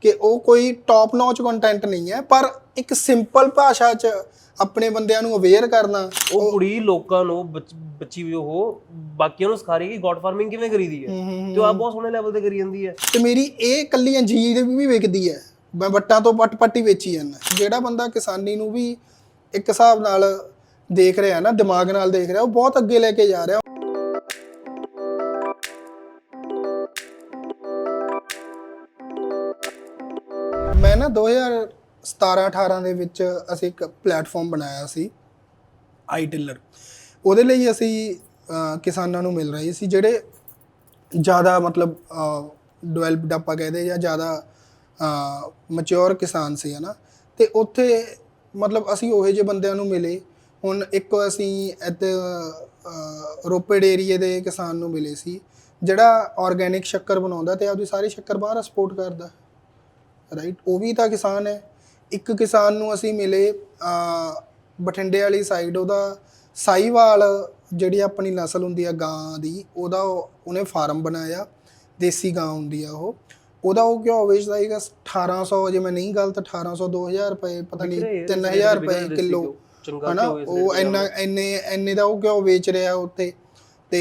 ਕਿ ਉਹ ਕੋਈ ਟੌਪ ਨੌਚ ਕੰਟੈਂਟ ਨਹੀਂ ਹੈ ਪਰ ਇੱਕ ਸਿੰਪਲ ਭਾਸ਼ਾ 'ਚ ਆਪਣੇ ਬੰਦਿਆਂ ਨੂੰ ਅਵੇਅਰ ਕਰਨਾ ਉਹ ਕੁੜੀ ਲੋਕਾਂ ਨੂੰ ਬੱਚ- ਬੱਚੀ ਵੀ ਉਹ ਬਾਕੀਆਂ ਨੂੰ ਸਿਖਾ ਰਹੀ ਹੈ ਕਿ ਗੋਡ ਫਾਰਮਿੰਗ ਕਿਵੇਂ ਕਰੀਦੀ ਹੈ। ਤੇ ਉਹ ਆਪ ਬਹੁਤ ਸੋਹਣੇ ਲੈਵਲ ਤੇ ਕਰੀ ਜਾਂਦੀ ਹੈ। ਤੇ ਮੇਰੀ ਇਹ ਕੱਲੀ ਅੰਜੀਰ ਵੀ ਵਿਕਦੀ ਹੈ। ਮੈਂ ਵੱਟਾਂ ਤੋਂ ਪੱਟ ਪੱਟੀ ਵੇਚੀ ਜਾਂਦਾ। ਜਿਹੜਾ ਬੰਦਾ ਕਿਸਾਨੀ ਨੂੰ ਵੀ ਇੱਕ ਹਿਸਾਬ ਨਾਲ ਦੇਖ ਰਿਹਾ ਨਾ ਦਿਮਾਗ ਨਾਲ ਦੇਖ ਰਿਹਾ ਉਹ ਬਹੁਤ ਅੱਗੇ ਲੈ ਕੇ ਜਾ ਰਿਹਾ। ਮੈਂ ਨਾ 2017 18 ਦੇ ਵਿੱਚ ਅਸੀਂ ਇੱਕ ਪਲੇਟਫਾਰਮ ਬਣਾਇਆ ਸੀ, ਆਈ ਟਿਲਰ। ਉਹਦੇ ਲਈ ਅਸੀਂ ਕਿਸਾਨਾਂ ਨੂੰ ਮਿਲ ਰਹੇ ਸੀ, ਜਿਹੜੇ ਜ਼ਿਆਦਾ ਮਤਲਬ ਡਿਵੈਲਪਡ ਆਪਾਂ ਕਹਦੇ ਜਾਂ ਜ਼ਿਆਦਾ ਮੈਚੁਰ ਕਿਸਾਨ ਸੀ, ਹਨਾ। ਤੇ ਉੱਥੇ ਮਤਲਬ ਅਸੀਂ ਉਹੇ ਜਿਹੇ ਬੰਦਿਆਂ ਨੂੰ ਮਿਲੇ। ਹੁਣ ਇੱਕ ਅਸੀਂ ਇੱਥੇ ਰੋਪੜ ਏਰੀਏ ਦੇ ਕਿਸਾਨ ਨੂੰ ਮਿਲੇ ਸੀ, ਜਿਹੜਾ ਆਰਗੇਨਿਕ ਸ਼ੱਕਰ ਬਣਾਉਂਦਾ ਤੇ ਆਪਦੀ ਸਾਰੀ ਸ਼ੱਕਰ ਬਾਹਰ ਐਕਸਪੋਰਟ ਕਰਦਾ। ਰਾਈਟ ਉਹ ਵੀ ਤਾਂ ਕਿਸਾਨ ਹੈ। ਇੱਕ ਕਿਸਾਨ ਨੂੰ ਅਸੀਂ ਮਿਲੇ ਬਠਿੰਡੇ ਵਾਲੀ ਸਾਈਡ ਉਹਦਾ ਸਾਈਵਾਲ ਜਿਹੜੀ ਆਪਣੀ ਨਸਲ ਹੁੰਦੀ ਆ ਗਾਂ ਦੀ ਉਹਦਾ ਉਹ- ਉਹਨੇ ਫਾਰਮ ਬਣਾਇਆ ਦੇਸੀ ਗਾਂ ਹੁੰਦੀ ਆ ਉਹ। ਉਹਦਾ ਉਹ ਕਿਉਂ ਵੇਚਦਾ ਸੀਗਾ 1800 ਜੇ ਮੈਂ ਨਹੀਂ ਗਲਤ 1800 2000 ਰੁਪਏ ਪਤਾ ਨਹੀਂ 3000 ਰੁਪਏ ਕਿਲੋ ਹਨਾ? ਉਹ ਇੰਨਾ ਇੰਨੇ ਇੰਨੇ ਦਾ ਉਹ ਕਿਉਂ ਵੇਚ ਰਿਹਾ ਉੱਤੇ ਤੇ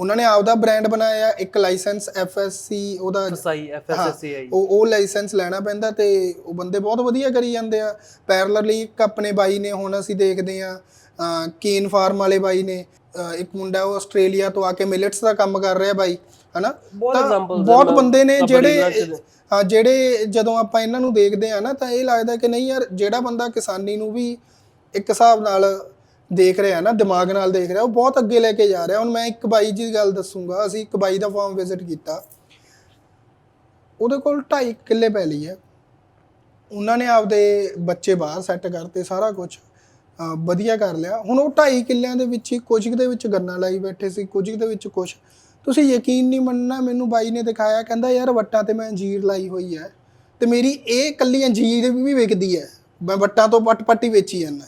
ਉਹਨਾਂ ਨੇ ਆਪਦਾ ਬ੍ਰਾਂਡ ਬਣਾਇਆ ਇੱਕ ਲਾਇਸੈਂਸ ਐਫਐਸਸੀ ਉਹਦਾ ਐਫਐਸਆਈ ਐਫਐਸਐਸਆਈ ਉਹ ਉਹ ਲਾਇਸੈਂਸ ਲੈਣਾ ਪੈਂਦਾ ਤੇ ਉਹ ਬੰਦੇ ਬਹੁਤ ਵਧੀਆ ਕਰੀ ਜਾਂਦੇ ਆ। ਪੈਰਲਲੀ ਇੱਕ ਆਪਣੇ ਬਾਈ ਨੇ ਹੁਣ ਅਸੀਂ ਦੇਖਦੇ ਆ ਕੇਨ ਫਾਰਮ ਵਾਲੇ ਬਾਈ ਨੇ ਇੱਕ ਮੁੰਡਾ ਉਹ ਆਸਟ੍ਰੇਲੀਆ ਤੋਂ ਆ ਕੇ ਮਿਲਟਸ ਦਾ ਕੰਮ ਕਰ ਰਿਹਾ ਬਾਈ ਹਨਾ? ਬਹੁਤ। ਬੰਦੇ ਨੇ ਜਿਹੜੇ ਜਿਹੜੇ ਜਦੋਂ ਆਪਾਂ ਇਹਨਾਂ ਨੂੰ ਦੇਖਦੇ ਆ ਨਾ ਤਾਂ ਇਹ ਲੱਗਦਾ ਕਿ ਨਹੀਂ ਯਾਰ ਜਿਹੜਾ ਬੰਦਾ ਕਿਸਾਨੀ ਨੂੰ ਵੀ ਇੱਕ ਹਿਸਾਬ ਨਾਲ ਦੇਖ ਰਿਹਾ ਨਾ, ਦਿਮਾਗ ਨਾਲ ਦੇਖ ਰਿਹਾ, ਉਹ ਬਹੁਤ ਅੱਗੇ ਲੈ ਕੇ ਜਾ ਰਿਹਾ। ਹੁਣ ਮੈਂ ਇੱਕ ਬਾਈ ਜੀ ਦੀ ਗੱਲ ਦੱਸੂਗਾ, ਅਸੀਂ ਇੱਕ ਬਾਈ ਦਾ ਫਾਰਮ ਵਿਜ਼ਿਟ ਕੀਤਾ। ਉਹਦੇ ਕੋਲ 2.5 ਕਿੱਲੇ ਪੈਲੀ ਹੈ। ਉਹਨਾਂ ਨੇ ਆਪਦੇ ਬੱਚੇ ਬਾਹਰ ਸੈੱਟ ਕਰਤੇ, ਸਾਰਾ ਕੁਝ ਵਧੀਆ ਕਰ ਲਿਆ। ਹੁਣ ਉਹ 2.5 ਕਿੱਲਿਆਂ ਦੇ ਵਿੱਚ ਹੀ ਕੁਝ ਕੁ ਦੇ ਵਿੱਚ ਗੰਨਾ ਲਾਈ ਬੈਠੇ ਸੀ, ਕੁਝ ਕੁ ਦੇ ਵਿੱਚ ਕੁਝ ਤੁਸੀਂ ਯਕੀਨ ਨਹੀਂ ਮੰਨਣਾ, ਮੈਨੂੰ ਬਾਈ ਨੇ ਦਿਖਾਇਆ, ਕਹਿੰਦਾ, ਯਾਰ, ਵੱਟਾਂ ਤੇ ਮੈਂ ਅੰਜੀਰ ਲਾਈ ਹੋਈ ਹੈ ਤੇ ਮੇਰੀ ਇਹ ਕੱਲੀ ਅੰਜੀਰ ਵੀ ਵਿਕਦੀ ਹੈ। ਮੈਂ ਵੱਟਾਂ ਤੋਂ ਪੱਟ ਪੱਟੀ ਵੇਚੀ ਜਾਂਦਾ।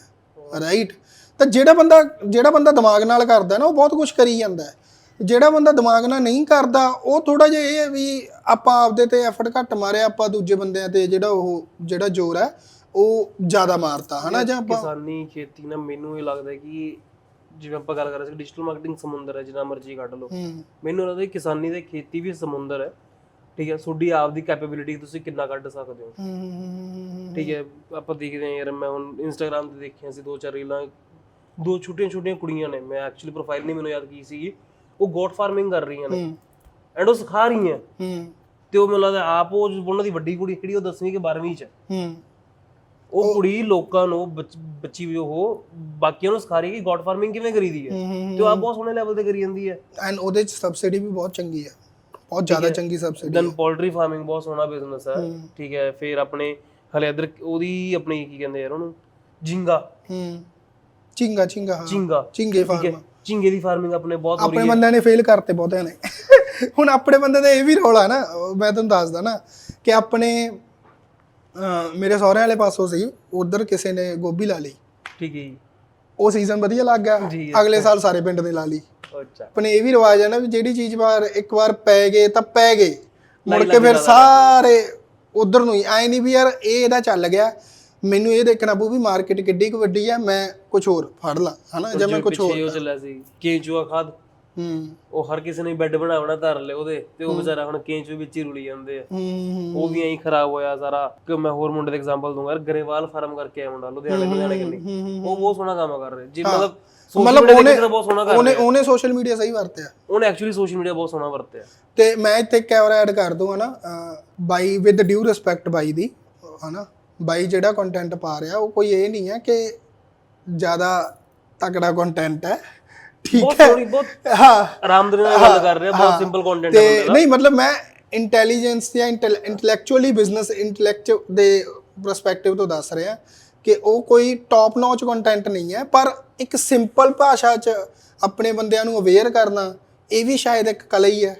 ਰਾਈਟ ਤਾਂ ਜਿਹੜਾ ਬੰਦਾ ਜਿਹੜਾ ਬੰਦਾ ਦਿਮਾਗ ਨਾਲ ਕਰਦਾ ਨਾ ਉਹ ਬਹੁਤ ਕੁਝ ਕਰੀ ਜਾਂਦਾ ਹੈ। ਜਿਹੜਾ ਬੰਦਾ ਦਿਮਾਗ ਨਾਲ ਨਹੀਂ ਕਰਦਾ ਉਹ ਥੋੜਾ ਜਿਹਾ ਇਹ ਹੈ ਵੀ ਆਪਾਂ ਆਪਦੇ ਤੇ ਐਫਰਟ ਘੱਟ ਮਾਰਿਆ ਆਪਾਂ ਦੂਜੇ ਬੰਦਿਆਂ ਤੇ ਜਿਹੜਾ ਉਹ ਜਿਹੜਾ ਜ਼ੋਰ ਹੈ ਉਹ ਜ਼ਿਆਦਾ ਮਾਰਤਾ ਹਨਾ ਜਾਂ ਆਪਾਂ ਕਿਸਾਨੀ ਖੇਤੀ ਨਾ ਮੈਨੂੰ ਇਹ ਲੱਗਦਾ ਕਿ ਜਿਵੇਂ ਆਪਾਂ ਗੱਲ ਕਰ ਰਹੇ ਸੀ ਡਿਜੀਟਲ ਮਾਰਕੀਟਿੰਗ ਸਮੁੰਦਰ ਹੈ ਜਿੰਨਾ ਮਰਜ਼ੀ ਕੱਢ ਲਓ। ਮੈਨੂੰ ਲੱਗਦਾ ਕਿਸਾਨੀ ਤੇ ਖੇਤੀ ਵੀ ਸਮੁੰਦਰ ਹੈ। ਠੀਕ ਹੈ ਤੁਹਾਡੀ ਆਪਦੀ ਕੈਪੇਬਿਲਿਟੀ ਤੁਸੀਂ ਕਿੰਨਾ ਕੱਢ ਸਕਦੇ ਹੋ? ਠੀਕ ਹੈ ਆਪਾਂ ਦੇਖਦੇ ਹਾਂ ਯਾਰ ਮੈਂ ਹੁਣ ਇੰਸਟਾਗ੍ਰam ਤੇ ਦੇਖਿਆ ਸੀ ਦੋ ਚਾਰ ਰੀਲਾਂ ਦੋ ਛੋਟੀਆਂ ਛੋਟੀਆਂ ਕੁੜੀਆਂ ਨੇ ਮੈਂ ਐਕਚੁਅਲੀ ਪ੍ਰੋਫਾਈਲ ਨਹੀਂ ਮੈਨੂੰ ਯਾਦ ਕੀ ਸੀਗੀ ਉਹ ਗੋਟ ਫਾਰਮਿੰਗ ਕਰ ਰਹੀਆਂ ਨੇ। ਐਂਡ ਉਹ ਸਿਖਾ ਰਹੀਆਂ। ਤੇ ਉਹ ਮੈਨੂੰ ਲੱਗਦਾ ਆਪ ਉਹ ਉਹਨਾਂ ਦੀ ਵੱਡੀ ਕੁੜੀ ਕਿਹੜੀ ਉਹ 10ਵੀਂ ਕਿ 12ਵੀਂ ਚ। ਉਹ ਕੁੜੀ ਲੋਕਾਂ ਨੂੰ ਬੱਚ- ਵੀ ਉਹ ਬਾਕੀਆਂ ਨੂੰ ਸਿਖਾ ਰਹੀ ਕਿ ਗੋਟ ਫਾਰਮਿੰਗ ਕਿਵੇਂ ਕਰੀਦੀ ਹੈ। ਤੇ ਉਹ ਆਪ ਬਹੁਤ ਸੋਹਣੇ ਲੈਵਲ ਤੇ ਕਰੀ ਜਾਂਦੀ ਹੈ। ਐਂਡ ਉਹਦੇ ਚ ਸਬਸਿਡੀ ਵੀ ਬਹੁਤ ਚੰਗੀ ਹੈ। ਬਹੁਤ ਜ਼ਿਆਦਾ ਚੰਗੀ ਸਬਸਿਡੀ ਦੈਨ ਪੋਲਟਰੀ ਫਾਰਮਿੰਗ ਬਹੁਤ ਸੋਹਣਾ ਬਿਜ਼ਨਸ ਹੈ। ਠੀਕ ਹੈ ਫਿਰ ਆਪਣੇ ਹਲੇ ਇਧਰ ਉਹਦੀ ਆਪਣੀ ਕੀ ਕਹਿੰਦੇ ਯਾਰ ਉਹਨੂੰ ਜਿੰਗਾ ਹੂੰ। ਚਿੰਗਾ ਚਿੰਗਾ ਹਾਂ। ਚਿੰਗਾ ਚਿੰਗੇ ਫਾਰਮ ਝਿੰਗੇ ਦੀ ਫਾਰਮਿੰਗ ਆਪਣੇ ਬਹੁਤ ਹੋ ਆਪਣੇ ਰਹੀ ਹੈ ਬੰਦਿਆਂ ਨੇ ਫੇਲ ਕਰਤੇ ਬਹੁਤਿਆਂ ਨੇ। ਹੁਣ ਆਪਣੇ ਬੰਦੇ ਦਾ ਇਹ ਵੀ ਰੋਲ ਆ ਨਾ ਮੈਂ ਤੁਹਾਨੂੰ ਦੱਸਦਾ ਨਾ ਕਿ ਆਪਣੇ ਮੇਰੇ ਸਹੁਰਿਆਂ ਵਾਲੇ ਪਾਸੋਂ ਸੀ ਉਧਰ ਕਿਸੇ ਨੇ ਗੋਭੀ ਲਾ ਲਈ। ਠੀਕ ਹੈ ਉਹ ਸੀਜ਼ਨ ਵਧੀਆ ਲੱਗ ਗਿਆ। ਅਗਲੇ ਸਾਲ ਸਾਰੇ ਪਿੰਡ ਨੇ ਲਾ ਲਈ। ਆਪਣੇ ਇਹ ਵੀ ਰਿਵਾਜ ਹੈ ਨਾ ਵੀ ਜਿਹੜੀ ਚੀਜ਼ ਵਾਰ ਇੱਕ ਵਾਰ ਪੈ ਗਏ ਤਾਂ ਪੈ ਗਏ। ਮੁੜ ਕੇ ਫਿਰ ਸਾਰੇ ਉਧਰ ਨੂੰ ਹੀ। ਐ ਨਹੀਂ ਵੀ ਯਾਰ ਇਹ ਇਹਦਾ ਚੱਲ ਗਿਆ। ਮੈਨੂੰ ਇਹ ਦੇਖਣਾ ਪਊ ਵੀ ਮਾਰਕੀਟ ਕਿੱਡੀ ਕੁ ਵੱਡੀ ਹੈ ਮੈਂ ਕੁਝ ਹੋਰ ਫੜ ਲਾਂ ਹਨਾ? ਜਾਂ ਮੈਂ ਕੁਝ ਹੋਰ ਪਿੱਛੇ ਚੱਲਿਆ ਸੀ ਕੇਂਚੂਆ ਖਾਦ। ਹੂੰ। ਉਹ ਹਰ ਕਿਸੇ ਨੇ ਬੈੱਡ ਬਣਾ ਬਣਾ ਧਰ ਲਏ ਉਹਦੇ ਤੇ ਉਹ ਵਿਚਾਰਾ ਹੁਣ ਕੇਂਚੂ ਵਿੱਚ ਹੀ ਰੁਲੀ ਜਾਂਦੇ ਆ। ਹੂੰ ਉਹ ਵੀ ਐਂ ਖਰਾਬ ਹੋਇਆ ਸਾਰਾ। ਕਿ ਮੈਂ ਹੋਰ ਮੁੰਡੇ ਦਾ ਐਗਜ਼ਾਮਪਲ ਦੂੰਗਾ ਗਰੇਵਾਲ ਫਾਰਮ ਕਰਕੇ ਆਇਆ ਮੁੰਡਾ ਲੁਧਿਆਣੇ ਲੁਧਿਆਣੇ ਕਿੰਨੀ ਉਹ ਬਹੁਤ ਸੋਹਣਾ ਕੰਮ ਕਰ ਰਿਹਾ। ਜੀ ਮਤਲਬ ਮਤਲਬ ਉਹਨੇ ਬਹੁਤ ਸੋਹਣਾ ਕਰ ਉਹਨੇ ਉਹਨੇ ਸੋਸ਼ਲ ਮੀਡੀਆ ਸਹੀ ਵਰਤਿਆ। ਉਹਨੇ ਐਕਚੁਅਲੀ ਸੋਸ਼ਲ ਮੀਡੀਆ ਬਹੁਤ ਸੋਹਣਾ ਵਰਤਿਆ। ਤੇ ਮੈਂ ਇੱਥੇ ਇੱਕ ਹੋਰ ਐਡ ਕਰ ਦੂੰ ਹਨਾ ਬਾਈ ਵਿਦ ਡਿਊ ਰਿਸਪੈਕਟ ਬਾਈ ਦੀ ਹਨਾ? ਬਾਈ ਜਿਹੜਾ ਕੰਟੈਂਟ ਪਾ ਰਿਹਾ ਉਹ ਕੋਈ ਇਹ ਨਹੀਂ ਹੈ ਕਿ ਜ਼ਿਆਦਾ ਤਕੜਾ ਕੰਟੈਂਟ ਹੈ। ਠੀਕ ਹੈ? ਬਹੁਤ ਹਾਂ। ਆਰਾਮਦਾਰੀ ਨਾਲ ਗੱਲ ਕਰ ਰਿਹਾ ਬਹੁਤ ਸਿੰਪਲ ਕੰਟੈਂਟ ਹੈ ਤੇ ਨਹੀਂ ਮਤਲਬ ਮੈਂ ਇੰਟੈਲੀਜੈਂਸ ਜਾਂ ਇੰਟੈਲੈਕਚੁਅਲੀ ਬਿਜ਼ਨਸ ਇੰਟੈਲੈਕਚੁਅਲ ਦੇ ਪਰਸਪੈਕਟਿਵ ਤੋਂ ਦੱਸ ਰਿਹਾ। ਕਿ ਉਹ ਕੋਈ ਟੌਪ ਨੌਚ ਕੰਟੈਂਟ ਨਹੀਂ ਹੈ, ਪਰ ਇੱਕ ਸਿੰਪਲ ਭਾਸ਼ਾ 'ਚ ਆਪਣੇ ਬੰਦਿਆਂ ਨੂੰ ਅਵੇਅਰ ਕਰਨਾ, ਇਹ ਵੀ ਸ਼ਾਇਦ ਇੱਕ ਕਲਾ ਹੀ ਹੈ।